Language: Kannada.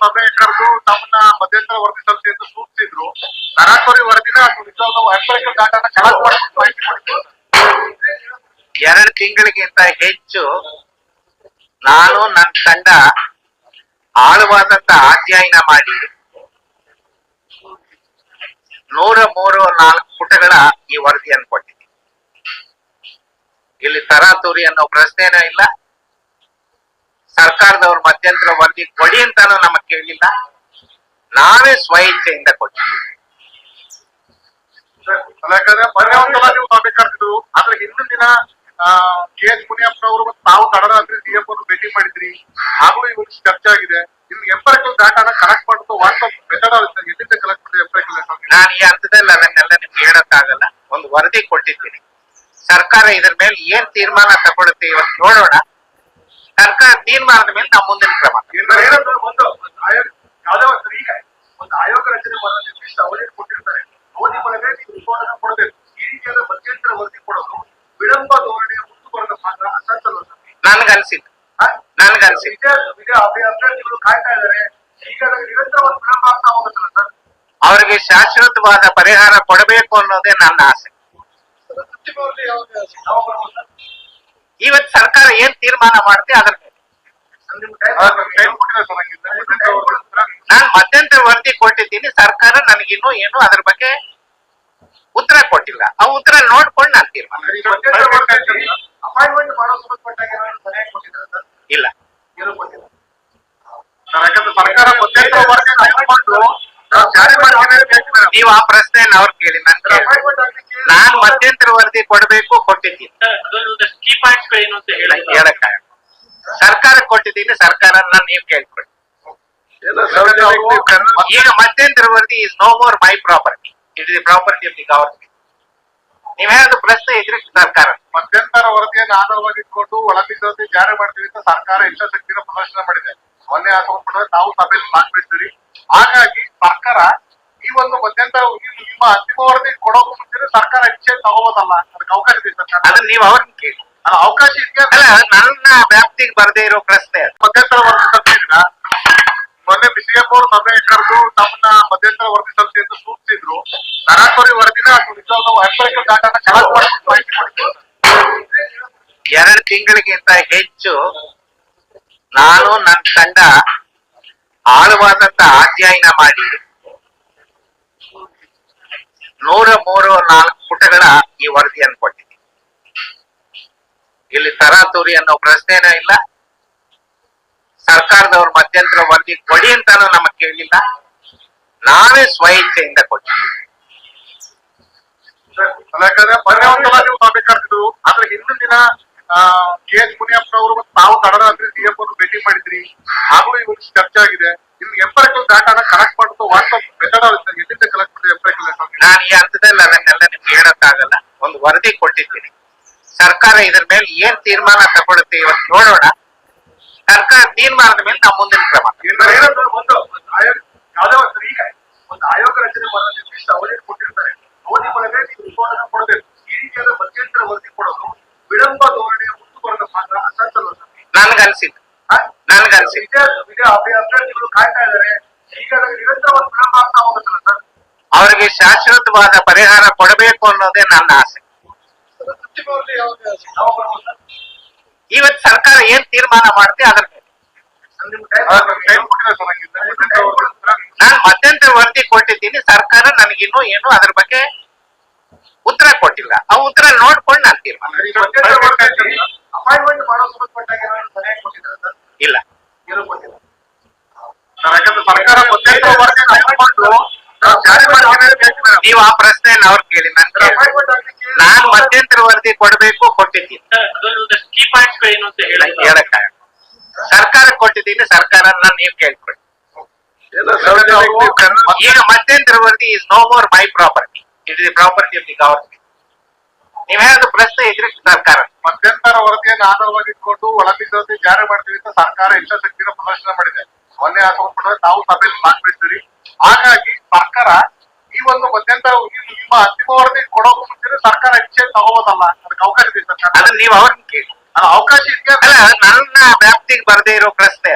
ಸಭೆ ಕರೆದು ತಮ್ಮನ್ನ ಮಧ್ಯಂತರ ವರದಿ ಸಲ್ಲಿಸಿ ಎಂದು ಸೂಚಿಸಿದ್ರು. ತರಾತುರಿ ವರದಿನ ಎರಡು ತಿಂಗಳಿಗಿಂತ ಹೆಚ್ಚು ನಾನು ನನ್ನ ತಂಡ ಆಳವಾದಂತ ಅಧ್ಯಯನ ಮಾಡಿ ನೂರ ಮೂರು ನಾಲ್ಕು ಪುಟಗಳ ಈ ವರದಿಯನ್ನು ಕೊಟ್ಟಿದ್ದೀನಿ. ಇಲ್ಲಿ ತರಾತುರಿ ಅನ್ನೋ ಪ್ರಶ್ನೆನೂ ಇಲ್ಲ ಸರ್ಕಾರದವ್ರ ಮಧ್ಯಂತರ ವರದಿ ಕೊಡಿ ಅಂತಾನು ನಮಗ್ ಕೇಳಿಲ್ಲ. ನಾವೇ ಸ್ವಇಚ್ಛೆಯಿಂದ ಕೊಟ್ಟಿದ್ದೀವಿ ಅಲ್ಲ, ಯಾಕಂದ್ರೆ ಮೊನ್ನೆ ಒಂದ್ಸಲ ನೀವು ಸಭೆ ಕರೆದಿದ್ರು ಆದ್ರೆ ಹಿಂದಿನ ದಿನ ಕೆ ಎಸ್ ಮುನಿಯಪ್ಪನವರು ಮತ್ತು ತಾವು ತಡರಾತ್ರಿ ಸಿಎಂ ಅವರು ಭೇಟಿ ಮಾಡಿದ್ರಿ. ಹಾಗೂ ಇವತ್ತು ಚರ್ಚೆ ಆಗಿದೆ. ನಿಮ್ಗೆ ಎಂಪರಿಕಲ್ ಡಾಟಾನ ಕಲೆಕ್ಟ್ ಮಾಡೋದು ವಾಟ್ಸ್ಆಪ್ ಮೆಥಡ್ ಎಲ್ಲಿಂದ ಕಲೆಕ್ಟ್ ಮಾಡಿದ್ರೆ ಎಂಪರಿಕಲ್ ನಾನು ಈ ಹಂತದಲ್ಲಿ ಅದನ್ನೆಲ್ಲ ನಿಮ್ಗೆ ಹೇಳಕ್ಕಾಗಲ್ಲ. ಒಂದು ವರದಿ ಕೊಟ್ಟಿದ್ದೀನಿ. ಸರ್ಕಾರ ಇದ್ರ ಮೇಲೆ ಏನ್ ತೀರ್ಮಾನ ತಗೊಳುತ್ತೆ ಇವತ್ತು ನೋಡೋಣ. ಸರ್ಕಾರ ತೀರ್ಮಾನದ ಮೇಲೆ ನಾವು ಮುಂದಿನ ಕ್ರಮ. ಒಂದು ಆಯೋಗ ಯಾವ್ದೇ ಒಂದು ಈಗ ಒಂದು ಆಯೋಗ ರಚನೆ ನಿರ್ದಿಷ್ಟ ಅವಧಿ ಕೊಟ್ಟಿರ್ತಾರೆ. ಅವಧಿ ಒಳಗೆ ನೀವು ಕೊಡಬೇಕು. ಈ ರೀತಿಯಾದ ಮಧ್ಯಂತರ ವರದಿ ಕೊಡೋದು ವಿಳಂಬ ಧೋರಣೆ ಮುಂದುವರೆದ ಮಾತ್ರ ಅಸಂತಲ ನನ್ಗನ್ಸಿದ್ದು. ನನ್ಗನ್ಸಿದ್ದು. ಈಗ ಅಭ್ಯರ್ಥಿಗಳು ಕಾಯ್ತಾ ಇದ್ದಾರೆ. ಈಗ ನಿರಂತರ ಒಂದು ವಿಳಂಬ ಆಗ್ತಾ ಹೋಗುತ್ತಲ್ಲ ಸರ್? ಅವರಿಗೆ ಶಾಶ್ವತವಾದ ಪರಿಹಾರ ಕೊಡಬೇಕು ಅನ್ನೋದೇ ನನ್ನ ಆಸೆ. ಅಂತಿಮವಾಗಿ ಇವತ್ತು ಸರ್ಕಾರ ಏನ್ ತೀರ್ಮಾನ ಮಾಡುತ್ತೆ ಅದ್ರ ನಾನು ಮಧ್ಯಂತರ ವರದಿ ಕೊಟ್ಟಿದ್ದೀನಿ ಸರ್ಕಾರ ನನಗಿನ್ನೂ ಏನು ಅದ್ರ ಬಗ್ಗೆ ಉತ್ತರ ಕೊಟ್ಟಿಲ್ಲ. ಆ ಉತ್ತರ ನೋಡ್ಕೊಂಡು ನಾನು ತೀರ್ಮಾನ ಇಲ್ಲ. ನೀವು ಆ ಪ್ರಶ್ನೆಯನ್ನು ಅವ್ರು ಕೇಳಿ ಆಗ್ಲಿಕ್ಕೆ ನಾನ್ ಮಧ್ಯಂತರ ವರದಿ ಕೊಡಬೇಕು ಕೊಟ್ಟಿದ್ದೀನಿ. ಅದರಲ್ಲೂ ಕೀ ಪಾಯಿಂಟ್ಸ್ ಗಳೇನು ಅಂತ ಹೇಳಿ ಹೇಳಕ್ಕಾಗಲ್ಲ. ಸರ್ಕಾರ ಕೊಟ್ಟಿದ್ದೀನಿ ಸರ್ಕಾರನ ನೀವು ಕೇಳ್ಕೊಳ್ಳಿ. ಈಗ ಮಧ್ಯಂತರ ವರದಿ is no more my property it is the property of the government ನೀವ್ ಹೇಳೋದು ಪ್ರಶ್ನೆ ಇದ್ರೆ ಸರ್ಕಾರ. ಮಧ್ಯಂತರ ವರದಿಯನ್ನು ಆಧಾರವಾಗಿಟ್ಕೊಂಡು ಇಟ್ಕೊಂಡು ಒಳಮೀಸಲಾತಿ ಜಾರಿ ಮಾಡ್ತೀವಿ ಅಂತ ಸರ್ಕಾರ ಇಷ್ಟ ಇಚ್ಛಾಶಕ್ತಿನ ಪ್ರದರ್ಶನ ಮಾಡಿದೆ. ಮೊನ್ನೆ ಹಾಕೊಂಡ್ಬಿಟ್ರೆ ತಾವು ಸಭೆಯಲ್ಲಿ ಭಾಗವಹಿಸಿದ್ರಿ ಹಾಗಾಗಿ ಸರ್ಕಾರ ಈ ಒಂದು ಮಧ್ಯಂತರ ನಿಮ್ಮ ತಗೋಬೋದಲ್ಲ ಅದಕ್ಕೆ ಅವಕಾಶ ಇದೆ ಸರ್ ಅದನ್ನ ನೀವು ಅವ್ರನ್ನ ಕೇಳಿ. ಅಲ್ಲ, ಅವಕಾಶ ಇದೆ ಅಲ್ಲ ನನ್ನ ವ್ಯಾಪ್ತಿಗೆ ಬರದೇ ಇರೋ ಪ್ರಶ್ನೆ. ಮಧ್ಯಂತರ ವರದಿ ಸಲ್ಲಿಸಿದ್ರ ಮೊನ್ನೆ ಬಿಸಿಎಂ ಅವರು ಸಭೆ ಕರೆದು ತಮ್ಮನ್ನ ಮಧ್ಯಂತರ ವರದಿ ಸಲ್ಲಿಸಿ ಎಂದು ಸೂಚಿಸಿದ್ರು. ಸರಾಸರಿ ವರದಿನ ನಿಜವಾದ ಡಾಟಾನ ಕಲೆಕ್ಟ್ ಕೊಡ್ತೀವಿ ಎರಡು ತಿಂಗಳಿಗಿಂತ ಹೆಚ್ಚು ನಾನು ನನ್ನ ತಂಡ ಆಳವಾದಂತ ಅಧ್ಯಯನ ಮಾಡಿ. ನೂರ ಈ ವರದಿಯನ್ನು ಕೊಟ್ಟಿದೆ ಇಲ್ಲಿ ತರಾತುರಿ ಅನ್ನೋ ಪ್ರಶ್ನೆನೇ ಇಲ್ಲ. ಸರ್ಕಾರದವ್ರ ಮಧ್ಯಂತರ ವರದಿ ಕೊಡಿ ಅಂತಾನು ನಮಗ್ ಕೇಳಿಲ್ಲ. ನಾವೇ ಸ್ವಇಚ್ಛೆಯಿಂದ ಕೊಟ್ಟಿದ್ದೀವಿ. ಯಾಕಂದ್ರೆ ಮೊನ್ನೆ ಒಂದ್ಸಲ ನೀವು ಸಭೆ ಕರೆದಿದ್ರು ಆದ್ರೆ ಹಿಂದಿನ ದಿನ ಕೆ ಎಸ್ ಮುನಿಯಪ್ಪನವರು ಮತ್ತು ತಾವು ತಡರಾತ್ರಿ ಸಿಎಂ ಅವರು ಭೇಟಿ ಮಾಡಿದ್ರಿ. ಹಾಗೂ ಇವತ್ತು ಚರ್ಚೆ ಆಗಿದೆ. ಇನ್ನು ಎಂಪರಿಕಲ್ ಡಾಟಾನ ಕಲೆಕ್ಟ್ ಮಾಡೋದು ವಾಟ್ಸ್ಆಪ್ ಮೆಥಡ್ ಎಲ್ಲಿಂದ ಕಲೆಕ್ಟ್ ಮಾಡಿದ್ರೆ ಎಂಪರಿಕಲ್ ನಾನು ಈ ಹಂತದಲ್ಲಿ ಅದನ್ನೆಲ್ಲ ನಿಮ್ಗೆ ಹೇಳಕ್ಕಾಗಲ್ಲ ಒಂದು ವರದಿ ಕೊಟ್ಟಿದ್ದೀನಿ. ಸರ್ಕಾರ ಇದ್ರ ಮೇಲೆ ಏನ್ ತೀರ್ಮಾನ ತಗೊಳುತ್ತೆ ಇವತ್ತು ನೋಡೋಣ. ಸರ್ಕಾರ ತೀರ್ಮಾನದ ಮೇಲೆ ನಾವು ಮುಂದಿನ ಕ್ರಮ. ಒಂದು ಆಯೋಗ ಯಾವ್ದೇ ಒಂದು ಈಗ ಒಂದು ಆಯೋಗ ರಚನೆ ಮಾಡೋ ನಿರ್ದಿಷ್ಟ ಅವಧಿ ಕೊಟ್ಟಿರ್ತಾರೆ. ಅವಧಿ ಒಳಗೆ ಅನ್ನ ಕೊಡಬೇಕು. ಈ ರೀತಿಯಾದ ಮಧ್ಯಂತರ ವರದಿ ಕೊಡೋದು ವಿಳಂಬ ಧೋರಣೆಯ ಮುಂದುವರೆದ ಭಾಗ ಅಸಂತಲ ನನ್ಗನ್ಸಿದ್ದು. ನನ್ಗನ್ಸಿದ್ದು. ಈಗ ಅಭ್ಯರ್ಥಿಗಳು ಕಾಯ್ತಾ ಇದ್ದಾರೆ. ಈಗ ನಿರಂತರ ಒಂದು ವಿಳಂಬ ಆಗ್ತಾ ಹೋಗುತ್ತಲ್ಲ ಸರ್? ಅವರಿಗೆ ಶಾಶ್ವತವಾದ ಪರಿಹಾರ ಕೊಡಬೇಕು ಅನ್ನೋದೇ ನನ್ನ ಆಸೆ. ಇವತ್ತು ಸರ್ಕಾರ ಏನ್ ತೀರ್ಮಾನ ಮಾಡುತ್ತೆ ಅದ್ರ ನಾನು ಮಧ್ಯಂತರ ವರದಿ ಕೊಟ್ಟಿದ್ದೀನಿ ಸರ್ಕಾರ ನನಗಿನ್ನೂ ಏನು ಅದ್ರ ಬಗ್ಗೆ ಉತ್ತರ ಕೊಟ್ಟಿಲ್ಲ. ಆ ಉತ್ತರ ನೋಡ್ಕೊಂಡು ನಾನು ತೀರ್ಮಾನ ಇಲ್ಲ. ಸರ್ಕಾರ ನೀವು ಆ ಪ್ರಶ್ನೆ ಅವ್ರು ಕೇಳಿ ನಂತರ ನಾನ್ ಮಧ್ಯಂತರ ವರದಿ ಕೊಡಬೇಕು ಕೊಟ್ಟಿದ್ದೀನಿ. ಹೇಳಕ್ಕ ಸರ್ಕಾರ ಕೊಟ್ಟಿದ್ದೀನಿ ಸರ್ಕಾರನ ನೀವು ಕೇಳ್ಕೊಳ್ಳಿ. ಈಗ ಮಧ್ಯಂತರ ವರದಿ is no more my property it is the property of the government ನೀವ್ ಹೇಳಿದ ಪ್ರಶ್ನೆ ಇದ್ರೆ ಸರ್ಕಾರ. ಮಧ್ಯಂತರ ವರದಿಯನ್ನು ಆಧಾರವಾಗಿ ಇಟ್ಕೊಂಡು ಒಳಮೀಸಲಾತಿ ಜಾರಿ ಮಾಡ್ತೀವಿ ಅಂತ ಸರ್ಕಾರ ಇಷ್ಟ ಶಕ್ತಿನ ಪ್ರದರ್ಶನ ಮಾಡಿದೆ. ಮೊನ್ನೆ ಹಾಕೊಂಡ್ಬಿಟ್ರೆ ನಾವು ಸಭೆಯಲ್ಲಿ ಭಾಗವಹಿಸಿರಿ ಹಾಗಾಗಿ ಸರ್ಕಾರ ಈ ಒಂದು ಮಧ್ಯಂತರ ಇದು ನಿಮ್ಮ ಅಂತಿಮ ವರದಿ ಕೊಡೋಕೆ ಮುಂಚೆ ಸರ್ಕಾರ ಅವಕಾಶ ಕೇಳಿ ಅವಕಾಶ ಅಲ್ಲ ನನ್ನ ವ್ಯಾಪ್ತಿಗೆ ಬರದೇ ಇರೋ ಪ್ರಶ್ನೆ